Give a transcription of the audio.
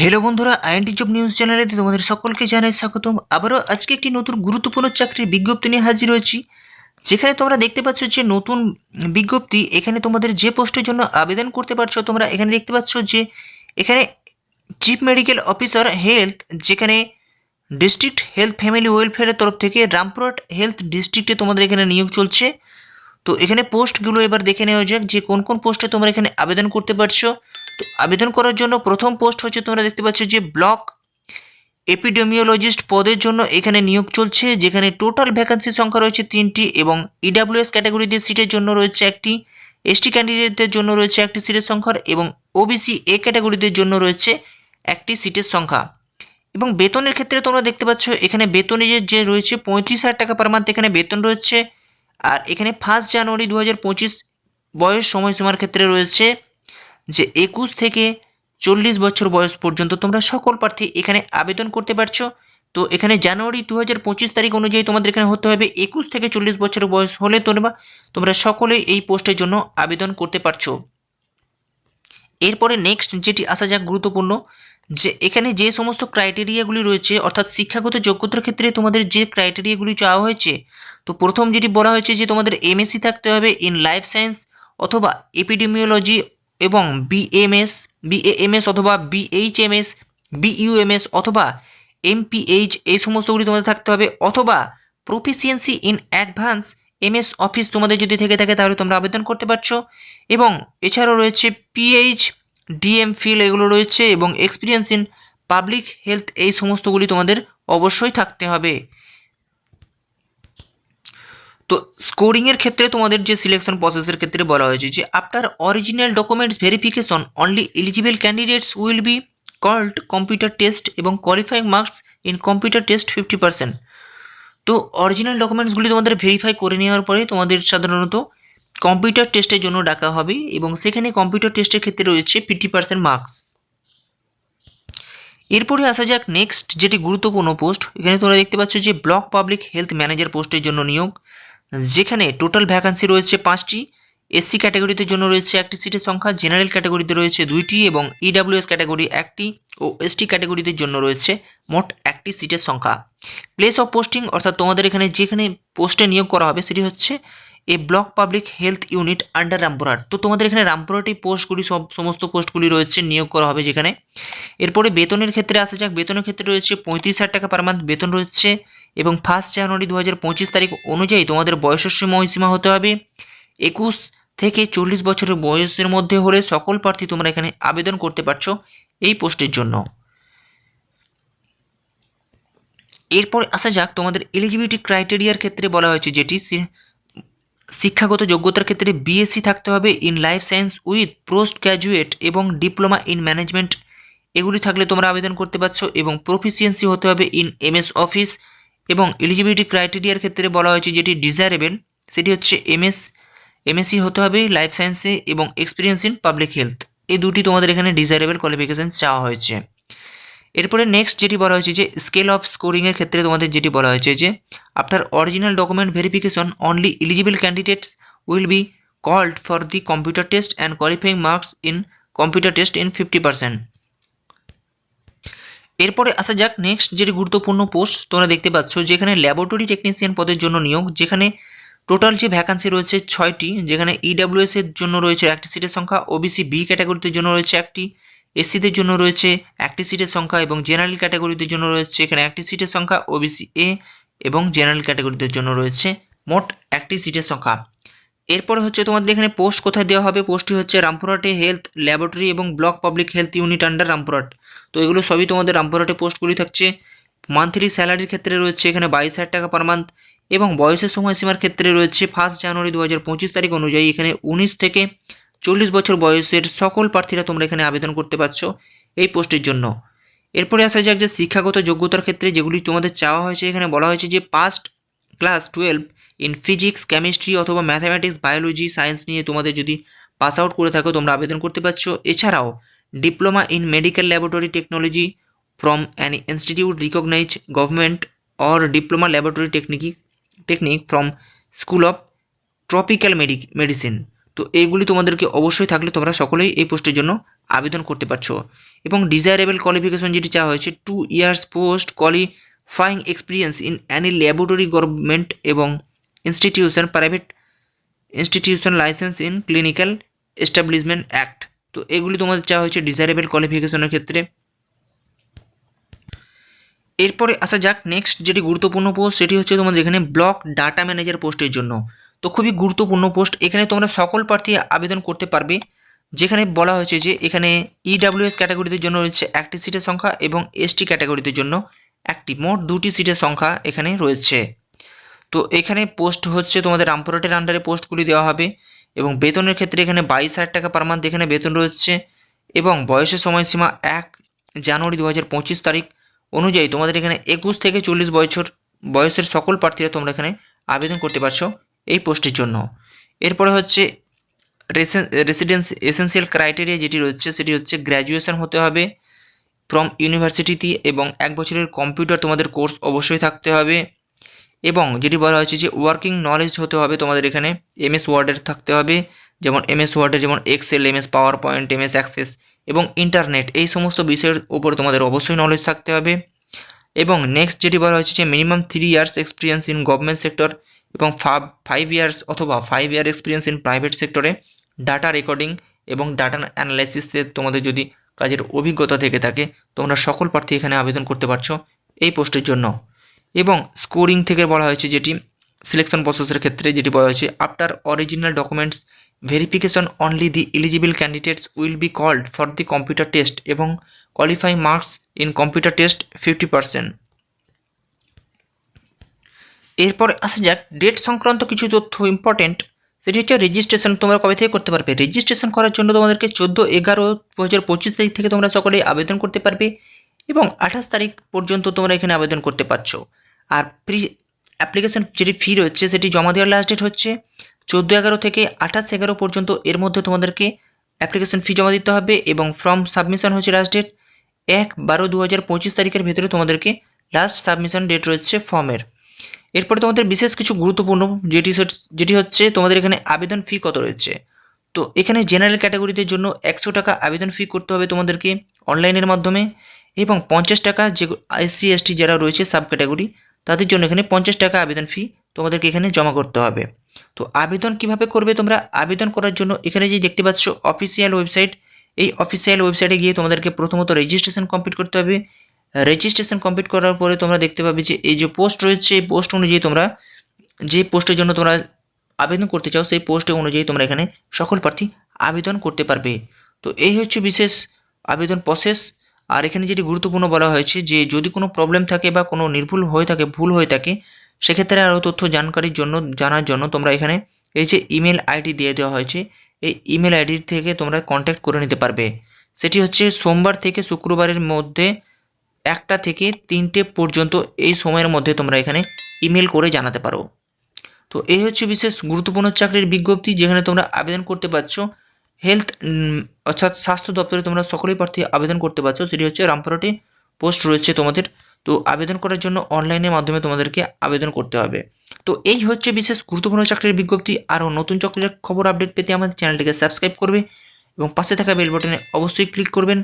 Hello বন্ধুরা int job news চ্যানেলে তোমাদের সকলকে জানাই স্বাগতম। আবারও আজকে একটি নতুন গুরুত্বপূর্ণ চাকরির বিজ্ঞপ্তি নিয়ে হাজির হয়েছি। যেখানে তোমরা দেখতে পাচ্ছ যে নতুন বিজ্ঞপ্তি, এখানে তোমাদের যে পোস্টের জন্য আবেদন করতে পারছ, তোমরা এখানে দেখতে পাচ্ছ যে এখানে চিফ মেডিকেল অফিসার হেলথ যেখানে ডিস্ট্রিক্ট হেলথ ফ্যামিলি ওয়েলফেয়ারের তরফ থেকে রামপুরহাট হেলথ ডিস্ট্রিক্টে তোমাদের এখানে নিয়োগ চলছে। তো এখানে পোস্টগুলো এবার দেখে নেওয়া যাক যে কোন কোন পোস্টে তোমরা এখানে আবেদন করতে পারছ। তো আবেদন করার জন্য প্রথম পোস্ট হচ্ছে তোমরা দেখতে পাচ্ছ যে ব্লক এপিডেমিওলজিস্ট পদের জন্য এখানে নিয়োগ চলছে, যেখানে টোটাল ভ্যাকান্সি সংখ্যা রয়েছে তিনটি এবং ইডাব্লিউএস ক্যাটাগরিতে সিটের জন্য রয়েছে একটি এসটি ক্যান্ডিডেটদের জন্য রয়েছে একটি সিটের সংখ্যা এবং ওবিসি এ ক্যাটাগরিদের জন্য রয়েছে একটি সিটের সংখ্যা। এবং বেতনের ক্ষেত্রে তোমরা দেখতে পাচ্ছ এখানে বেতনে যে- যে রয়েছে পঁয়ত্রিশ হাজার টাকা পার মান্থ এখানে বেতন রয়েছে। আর এখানে ফার্স্ট জানুয়ারি দু হাজার পঁচিশ বয়স সময়সীমার ক্ষেত্রে রয়েছে যে একুশ থেকে চল্লিশ বছর বয়স পর্যন্ত তোমরা সকল প্রার্থী এখানে আবেদন করতে পারছ। তো এখানে জানুয়ারি দু হাজার পঁচিশ তারিখ অনুযায়ী তোমাদের এখানে হতে হবে একুশ থেকে চল্লিশ বছর বয়স হলে তোমরা তোমরা সকলেই এই পোস্টের জন্য আবেদন করতে পারছ। এরপরে নেক্সট যেটি আসা যাক গুরুত্বপূর্ণ, যে এখানে যে সমস্ত ক্রাইটেরিয়াগুলি রয়েছে, অর্থাৎ শিক্ষাগত যোগ্যতার ক্ষেত্রে তোমাদের যে ক্রাইটেরিয়াগুলি চাওয়া হয়েছে, তো প্রথম যেটি বলা হয়েছে যে তোমাদের এমএসসি থাকতে হবে ইন লাইফ সায়েন্স অথবা এপিডেমিওলজি এবং বিএমএস বিএএমএস অথবা বিএইচএমএস বিইউএমএস অথবা এমপিএইচ এই সমস্তগুলি তোমাদের থাকতে হবে অথবা proficiency in advance MS office তোমাদের যদি থেকে থাকে তাহলে তোমরা আবেদন করতে পারছ। এবং এছাড়াও রয়েছে পিএইচ ডিএম ফিল এগুলো রয়েছে এবং এক্সপিরিয়েন্স ইন পাবলিক হেলথ এই সমস্তগুলি তোমাদের অবশ্যই থাকতে হবে। তো স্কোরিংয়ের ক্ষেত্রে তোমাদের যে সিলেকশন প্রসেসের ক্ষেত্রে বলা হয়েছে যে after original documents verification only eligible candidates will be called computer test এবং qualifying marks in computer test fifty percent তো অরিজিনাল ডকুমেন্টসগুলি তোমাদের ভেরিফাই করে নেওয়ার পরে তোমাদের সাধারণত কম্পিউটার টেস্টের জন্য ডাকা হবে এবং সেখানে কম্পিউটার টেস্টের ক্ষেত্রে রয়েছে ফিফটি পার্সেন্ট মার্কস এরপরে আসা যাক নেক্সট যেটি গুরুত্বপূর্ণ পোস্ট এখানে তোমরা দেখতে পাচ্ছ যে ব্লক পাবলিক হেলথ ম্যানেজার পোস্টের জন্য নিয়োগ। যেখানে টোটাল ভ্যাকান্সি রয়েছে পাঁচটি এসসি ক্যাটাগরিতে জন্য রয়েছে একটি সিটের সংখ্যা জেনারেল ক্যাটাগরিতে রয়েছে দুইটি এবং ইডাব্লিউএস ক্যাটাগরি একটি ও এসটি ক্যাটাগরিতে জন্য রয়েছে মোট একটি সিটের সংখ্যা। প্লেস অফ পোস্টিং অর্থাৎ তোমাদের এখানে যেখানে পোস্টে নিয়োগ করা হবে সেটি হচ্ছে a block public health unit under Rampurhat তো তোমাদের এখানে রামপুরহাটে পোস্টগুলি সব, সমস্ত পোস্টগুলি রয়েছে, নিয়োগ করা হবে যেখানে। এরপরে বেতনের ক্ষেত্রে আসা যাক, বেতনের ক্ষেত্রে রয়েছে পঁয়ত্রিশ হাজার টাকা পার মান্থ বেতন রয়েছে এবং ফার্স্ট জানুয়ারি দু হাজার পঁচিশ তারিখ অনুযায়ী তোমাদের বয়সের সময়সীমা হতে হবে। একুশ থেকে চল্লিশ বছরের বয়সের মধ্যে হলে সকল প্রার্থী তোমরা এখানে আবেদন করতে পারছ এই পোস্টের জন্য। এরপর আসা যাক, তোমাদের এলিজিবিলিটি ক্রাইটেরিয়ার ক্ষেত্রে বলা হয়েছে যেটি শিক্ষাগত যোগ্যতার ক্ষেত্রে বিএসসি থাকতে হবে in life science with post graduate এবং ডিপ্লোমা ইন ম্যানেজমেন্ট এগুলি থাকলে তোমরা আবেদন করতে পারছ এবং প্রফিসিয়েন্সি হতে হবে ইন এমএস অফিস এবং এলিজিবিলিটি ক্রাইটেরিয়ার ক্ষেত্রে বলা হয়েছে যেটি ডিজায়ারেবল সেটি হচ্ছে এমএস এমএসসি হতে হবে লাইফ সায়েন্সে এবং এক্সপিরিয়েন্স ইন পাবলিক হেলথ এই দুটি তোমাদের এখানে ডিজায়ারেবল কোয়ালিফিকেশান চাওয়া হয়েছে। এরপরে নেক্সট যেটি বলা হয়েছে যে স্কেল অফ স্কোরিংয়ের ক্ষেত্রে তোমাদের যেটি বলা হয়েছে যে after original document verification only eligible candidates will be called for the computer test and qualifying marks in computer test in fifty percent এরপরে আসা যাক নেক্সট যেটি গুরুত্বপূর্ণ পোস্ট তোমরা দেখতে পাচ্ছ যেখানে ল্যাবরেটরি টেকনিশিয়ান পদের জন্য নিয়োগ, যেখানে টোটাল যে ভ্যাকান্সি রয়েছে ছয়টি, যেখানে ইডাব্লিউএস এর জন্য রয়েছে একটি সিটের সংখ্যা ওবিসি বি ক্যাটাগরিতে জন্য রয়েছে একটি এসসিদের জন্য রয়েছে একটি সিটের সংখ্যা এবং জেনারেল ক্যাটাগরিতে জন্য রয়েছে এখানে একটি সিটের সংখ্যা ওবিসি এ এবং জেনারেল ক্যাটাগরিতে জন্য রয়েছে মোট একটি সিটের সংখ্যা। এরপরে হচ্ছে তোমাদের এখানে পোস্ট কোথায় দেওয়া হবে? পোস্টটি হচ্ছে রামপুরহাটে হেলথ ল্যাবরেটরি এবং block public health unit under Rampurhat. তো এগুলো সবই তোমাদের রামপুরহাটে পোস্টগুলি থাকছে। মান্থলি স্যালারির ক্ষেত্রে রয়েছে এখানে বাইশ হাজার টাকা পার মান্থ এবং বয়সের সময়সীমার ক্ষেত্রে রয়েছে ফার্স্ট জানুয়ারি দু হাজার পঁচিশ তারিখ অনুযায়ী এখানে উনিশ থেকে চল্লিশ বছর বয়সের সকল প্রার্থীরা তোমরা এখানে আবেদন করতে পারছ এই পোস্টের জন্য। এরপরে আসা যাক যে শিক্ষাগত যোগ্যতার ক্ষেত্রে যেগুলি তোমাদের চাওয়া হয়েছে, এখানে বলা হয়েছে যে past class twelve in physics chemistry অথবা ম্যাথামেটিক্স বায়োলজি সায়েন্স নিয়ে তোমাদের যদি পাস আউট করে থাকো, তোমরা আবেদন করতে পারছ। এছাড়াও diploma in medical laboratory technology from an institute recognize government or diploma laboratory technique technique from school of tropical medicine তো এইগুলি তোমাদেরকে অবশ্যই থাকলে তোমরা সকলেই এই পোস্টের জন্য আবেদন করতে পারছ। এবং ডিজায়ারেবল কোয়ালিফিকেশন যেটি চাওয়া হয়েছে two years post qualifying experience in any laboratory government এবং institution private institution license in clinical establishment act তো এগুলি তোমাদের চাওয়া হয়েছে ডিজায়ারেবল কোয়ালিফিকেশনের ক্ষেত্রে। এরপরে আসা যাক নেক্সট যেটি গুরুত্বপূর্ণ পোস্ট সেটি হচ্ছে তোমাদের এখানে ব্লক ডাটা ম্যানেজার পোস্টের জন্য। তো খুবই গুরুত্বপূর্ণ পোস্ট এখানে তোমরা সকল প্রার্থী আবেদন করতে পারবে, যেখানে বলা হয়েছে যে এখানে ইডাব্লিউএস ক্যাটাগরিদের জন্য রয়েছে একটি সিটের সংখ্যা এবং এসটি ক্যাটাগরিদের জন্য একটি। মোট দুটি সিটের সংখ্যা এখানে রয়েছে। তো এখানে পোস্ট হচ্ছে তোমাদের রামপুরহাটের আন্ডারে পোস্টগুলি দেওয়া হবে এবং বেতনের ক্ষেত্রে এখানে বাইশ হাজার টাকা পার মান্থ এখানে বেতন রয়েছে এবং বয়সের সময়সীমা এক জানুয়ারি দু হাজার পঁচিশ তারিখ অনুযায়ী তোমাদের এখানে একুশ থেকে চল্লিশ বছর বয়সের সকল প্রার্থীরা তোমরা এখানে আবেদন করতে পারছ এই পোস্টের জন্য। এরপরে হচ্ছে রেসিডেন্স এসেন্সিয়াল ক্রাইটেরিয়া যেটি রয়েছে সেটি হচ্ছে গ্র্যাজুয়েশন হতে হবে ফ্রম ইউনিভার্সিটিতে এবং এক বছরের কম্পিউটার তোমাদের কোর্স অবশ্যই থাকতে হবে। এবং যেটি বলা হয়েছে যে ওয়ার্কিং নলেজ হতে হবে তোমাদের এখানে এমএস ওয়ার্ডের থাকতে হবে, যেমন এমএস ওয়ার্ডের যেমন excel MS power point MS access এবং ইন্টারনেট এই সমস্ত বিষয়ের উপর তোমাদের অবশ্যই নলেজ থাকতে হবে। এবং নেক্সট যেটি বলা হয়েছে যে minimum three years experience in government sector এবং ফাইভ ইয়ার্স অথবা five year experience in private সেক্টরে ডাটা রেকর্ডিং এবং ডাটা অ্যানালাইসিসে তোমাদের যদি কাজের অভিজ্ঞতা থেকে থাকে, তোমরা সকল প্রার্থী এখানে আবেদন করতে পারছ এই পোস্টের জন্য। এবং স্কোরিং থেকে বলা হয়েছে যেটি সিলেকশন প্রসেসের ক্ষেত্রে যেটি বলা হয়েছে after original documents verification only the eligible candidates will be called for the computer test এবং qualify marks in computer test fifty percent এরপর আসা যাক ডেট সংক্রান্ত কিছু তথ্য ইম্পর্টেন্ট সেটি হচ্ছে রেজিস্ট্রেশন তোমরা কবে থেকে করতে পারবে? রেজিস্ট্রেশন করার জন্য তোমাদেরকে চোদ্দ এগারো দু হাজার পঁচিশ তারিখ থেকে তোমরা সকলে আবেদন করতে পারবে এবং আঠাশ তারিখ পর্যন্ত তোমরা এখানে আবেদন করতে পারছ। আর প্রি অ্যাপ্লিকেশন যেটি ফি রয়েছে, সেটি জমা দেওয়ার লাস্ট ডেট হচ্ছে চোদ্দ এগারো থেকে আঠাশ এগারো পর্যন্ত। এর মধ্যে তোমাদেরকে অ্যাপ্লিকেশন ফি জমা দিতে হবে এবং ফর্ম সাবমিশন হচ্ছে লাস্ট ডেট এক বারো দু হাজার পঁচিশ তারিখের ভেতরে তোমাদেরকে লাস্ট সাবমিশন ডেট রয়েছে ফর্মের এরপরে তোমাদের বিশেষ কিছু গুরুত্বপূর্ণ যেটি যেটি হচ্ছে তোমাদের এখানে আবেদন ফি কত রয়েছে। তো এখানে জেনারেল ক্যাটাগরিদের জন্য একশো টাকা আবেদন ফি করতে হবে তোমাদেরকে অনলাইনের মাধ্যমে এবং পঞ্চাশ টাকা যে এসসি, এসটি যারা রয়েছে সাব ক্যাটাগরি তাদের জন্য এখানে পঞ্চাশ টাকা আবেদন ফি তোমাদেরকে এখানে জমা করতে হবে। তো আবেদন কীভাবে করবে তোমরা? আবেদন করার জন্য এখানে যে দেখতে পাচ্ছ অফিসিয়াল ওয়েবসাইট এই অফিসিয়াল ওয়েবসাইটে গিয়ে তোমাদেরকে প্রথমত রেজিস্ট্রেশন কমপ্লিট করতে হবে। রেজিস্ট্রেশন কমপ্লিট করার পরে তোমরা দেখতে পাবে যে এই যে পোস্ট রয়েছে, এই পোস্ট অনুযায়ী তোমরা যে পোস্টের জন্য তোমরা আবেদন করতে চাও, সেই পোস্ট অনুযায়ী তোমরা এখানে সকল প্রার্থী আবেদন করতে পারবে। তো এই হচ্ছে বিশেষ আবেদন প্রসেস আর এখানে যেটি গুরুত্বপূর্ণ বলা হয়েছে যে যদি কোনো প্রবলেম থাকে বা কোনো নির্ভুল হয়ে থাকে, ভুল হয়ে থাকে, সেক্ষেত্রে আরও তথ্য জানকারির জন্য, জানার জন্য তোমরা এখানে এই যে ইমেল আইডি দিয়ে দেওয়া হয়েছে, এই ইমেল আইডি থেকে তোমরা কন্ট্যাক্ট করে নিতে পারবে। সেটি হচ্ছে সোমবার থেকে শুক্রবারের মধ্যে একটা থেকে তিনটে পর্যন্ত এই সময়ের মধ্যে তোমরা এখানে ইমেল করে জানাতে পারো। তো এই হচ্ছে বিশেষ গুরুত্বপূর্ণ চাকরির বিজ্ঞপ্তি যেখানে তোমরা আবেদন করতে পারছ। হেলথ অর্থাৎ স্বাস্থ্য দপ্তরে তোমরা সকলেই প্রার্থী আবেদন করতে পারছ। সেটি হচ্ছে রামপুরহাটে পোস্ট রয়েছে তোমাদের। তো আবেদন করার জন্য অনলাইনের মাধ্যমে তোমাদেরকে আবেদন করতে হবে। তো এই হচ্ছে বিশেষ গুরুত্বপূর্ণ চাকরির বিজ্ঞপ্তি। আরও নতুন চাকরির খবর আপডেট পেতে আমাদের চ্যানেলটিকে সাবস্ক্রাইব করবে এবং পাশে থাকা বেল বাটনে অবশ্যই ক্লিক করবেন।